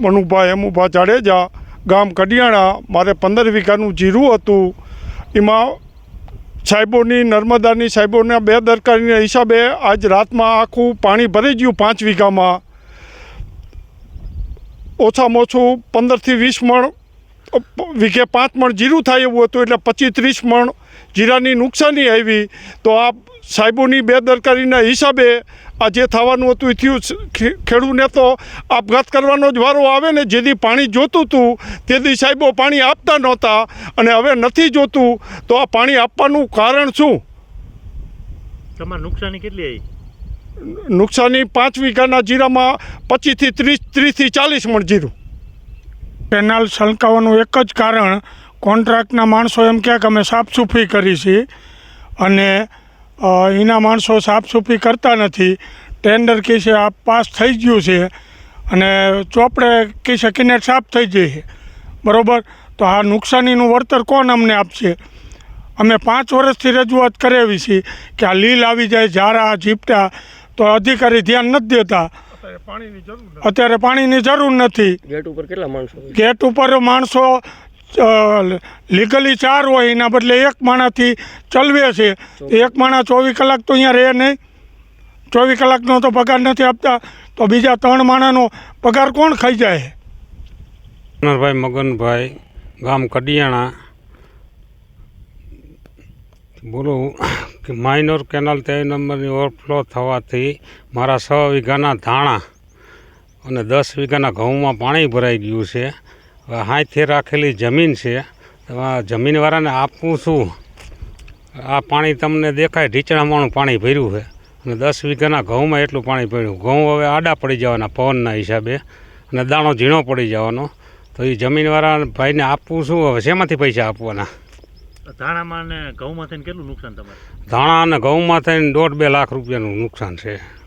મનુભાઈ હેમુભા જાડેજા, ગામ કડિયાણા, મારે પંદર વીઘાનું જીરું હતું. એમાં સાહેબોની, નર્મદાની સાહેબોના બે દરકારીના હિસાબે આજ રાતમાં આખું પાણી ભરાઈ ગયું પાંચ વીઘામાં. ઓછામાં ઓછું પંદરથી વીસ મણ વીઘે પાંચ મણ જીરું થાય એવું હતું એટલે પચીસ ત્રીસ મણ જીરાની નુકસાની આવી. તો આ સાહેબોની બેદરકારીના હિસાબે આ જે થવાનું હતું એ થયું. ખેડૂને ખેડૂતને તો આપઘાત કરવાનો જ વારો આવે ને જેથી પાણી જોતું હતું તેથી સાહેબો પાણી આપતા નહોતા અને હવે નથી જોતું. તો આ પાણી આપવાનું કારણ શું? તમારે નુકસાની કેટલી આવી? નુકસાની પાંચ વીઘાના જીરામાં પચીસથી ત્રીસ ત્રીસથી ચાલીસ મણ જીરું. કેનાલ છલકાવાનું એક જ કારણ, કોન્ટ્રાક્ટના માણસો એમ કહે કે અમે સાફસૂફી કરી છે અને એના માણસો સાફસૂફી કરતા નથી. ટેન્ડર કહે છે, આ પાસ થઈ ગયું છે અને ચોપડે કહે છે કિનેટ સાફ થઈ છે. બરાબર? તો આ નુકસાનીનું વળતર કોણ અમને આપશે? અમે પાંચ વર્ષથી રજૂઆત કરાવી છીએ કે આ લીલ આવી જાય, ઝારા, ઝીપટા, તો અધિકારી ધ્યાન નથી દેતા. અત્યારે પાણીની જરૂર નથી. ગેટ ઉપર કેટલા માણસો ગેટ ઉપર માણસો લીગલી ચાર હોય એના બદલે એક માણાથી ચલવે છે. એક માણા ચોવીસ કલાક તો અહીંયા રહે નહીં. ચોવીસ કલાકનો તો પગાર નથી આપતા. તો બીજા ત્રણ માણાનો પગાર કોણ ખાઈ જાય? ભાઈ મગનભાઈ ગામ કડિયાણા. બોલું માઇનોર કેનાલ તેર નંબરની ઓવરફ્લો થવાથી મારા છ વીઘાના ધાણા અને દસ વીઘાના ઘઉંમાં પાણી ભરાઈ ગયું છે. હવે હાથે રાખેલી જમીન છે. જમીનવાળાને આપવું શું આ પાણી તમને દેખાય ઢીચણામાંનું પાણી ભર્યું છે. અને દસ વીઘાના ઘઉંમાં એટલું પાણી ભર્યું. ઘઉં હવે આડા પડી જવાના પવનના હિસાબે અને દાણો ઝીણો પડી જવાનો. તો એ જમીનવાળા ભાઈને આપવું શું હવે શેમાંથી પૈસા આપવાના? ધાણામાં ને ઘઉંમાં થઈને કેટલું નુકસાન તમારે? ધાણા અને ઘઉંમાં થઈને દોઢ બે લાખ રૂપિયાનું નુકસાન છે.